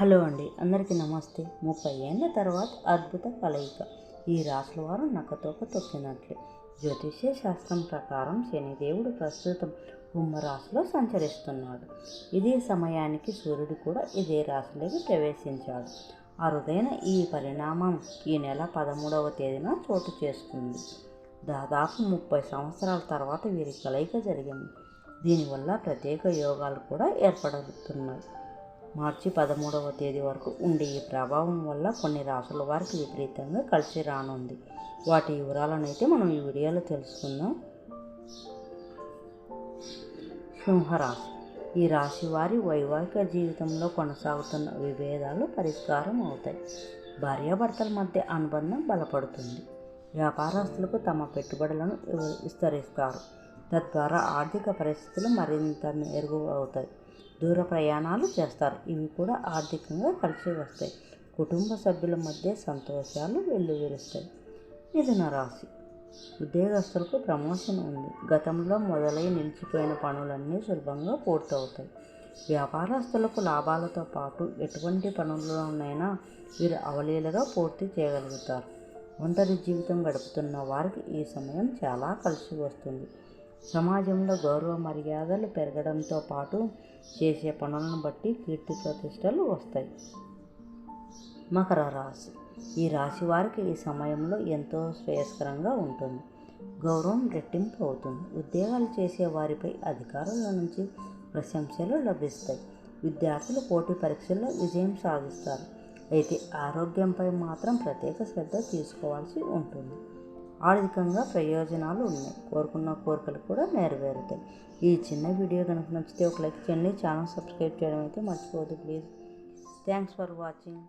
Hello అండి అందరికీ నమస్తే. ముప్పై ఏళ్ళ తర్వాత అద్భుత కలయిక. ఈ రాసుల వారు నక్కతోక తొక్కినట్లే. జ్యోతిష్య శాస్త్రం ప్రకారం శనిదేవుడు ప్రస్తుతం కుంభరాశిలో సంచరిస్తున్నాడు. ఇదే సమయానికి సూర్యుడు కూడా ఇదే రాశిలోకి ప్రవేశించాడు. అరుదైన ఈ పరిణామం ఈ నెల పదమూడవ తేదీన చోటు చేసుకుంది. దాదాపు ముప్పై సంవత్సరాల తర్వాత వీరి కలయిక జరిగింది. దీనివల్ల ప్రత్యేక యోగాలు కూడా ఏర్పడుతున్నాయి. మార్చి పదమూడవ తేదీ వరకు ఉండే ఈ ప్రభావం వల్ల కొన్ని రాసుల వారికి విపరీతంగా కలిసి రానుంది. వాటి వివరాలను అయితే మనం ఈ వీడియోలో తెలుసుకుందాం. సింహరాశి. ఈ రాశి వారి వైవాహిక జీవితంలో కొనసాగుతున్న విభేదాలు పరిష్కారం అవుతాయి. భార్యాభర్తల మధ్య అనుబంధం బలపడుతుంది. వ్యాపారస్తులకు తమ పెట్టుబడులను విస్తరిస్తారు. తద్వారా ఆర్థిక పరిస్థితులు మరింత మెరుగు అవుతాయి. దూర ప్రయాణాలు చేస్తారు. ఇవి కూడా ఆర్థికంగా కలిసి వస్తాయి. కుటుంబ సభ్యుల మధ్య సంతోషాలు వెల్లువిరుస్తాయి. మిథున రాశి. ఉద్యోగస్తులకు ప్రమోషన్ ఉంది. గతంలో మొదలై నిలిచిపోయిన పనులన్నీ సులభంగా పూర్తవుతాయి. వ్యాపారస్తులకు లాభాలతో పాటు ఎటువంటి పనుల్లోనైనా వీరు అవలీలగా పూర్తి చేయగలుగుతారు. ఒంటరి జీవితం గడుపుతున్న వారికి ఈ సమయం చాలా కలిసి వస్తుంది. సమాజంలో గౌరవ మర్యాదలు పెరగడంతో పాటు చేసే పనులను బట్టి కీర్తి ప్రతిష్టలు వస్తాయి. మకర రాశి. ఈ రాశి వారికి ఈ సమయంలో ఎంతో శ్రేయస్కరంగా ఉంటుంది. గౌరవం రెట్టింపు అవుతుంది. ఉద్యోగాలు చేసే వారిపై అధికారుల నుంచి ప్రశంసలు లభిస్తాయి. విద్యార్థులు పోటీ పరీక్షల్లో విజయం సాధిస్తారు. అయితే ఆరోగ్యంపై మాత్రం ప్రత్యేక శ్రద్ధ తీసుకోవాల్సి ఉంటుంది. ఆర్థికంగా ప్రయోజనాలు ఉన్నాయి. కోరుకున్న కోరికలు కూడా నెరవేరుతాయి. ఈ చిన్న వీడియో కనుక నచ్చితే ఒక లైక్ చేయండి. ఛానల్ సబ్స్క్రైబ్ చేయడం అయితే మర్చిపోవద్దు. ప్లీజ్. Thanks for watching.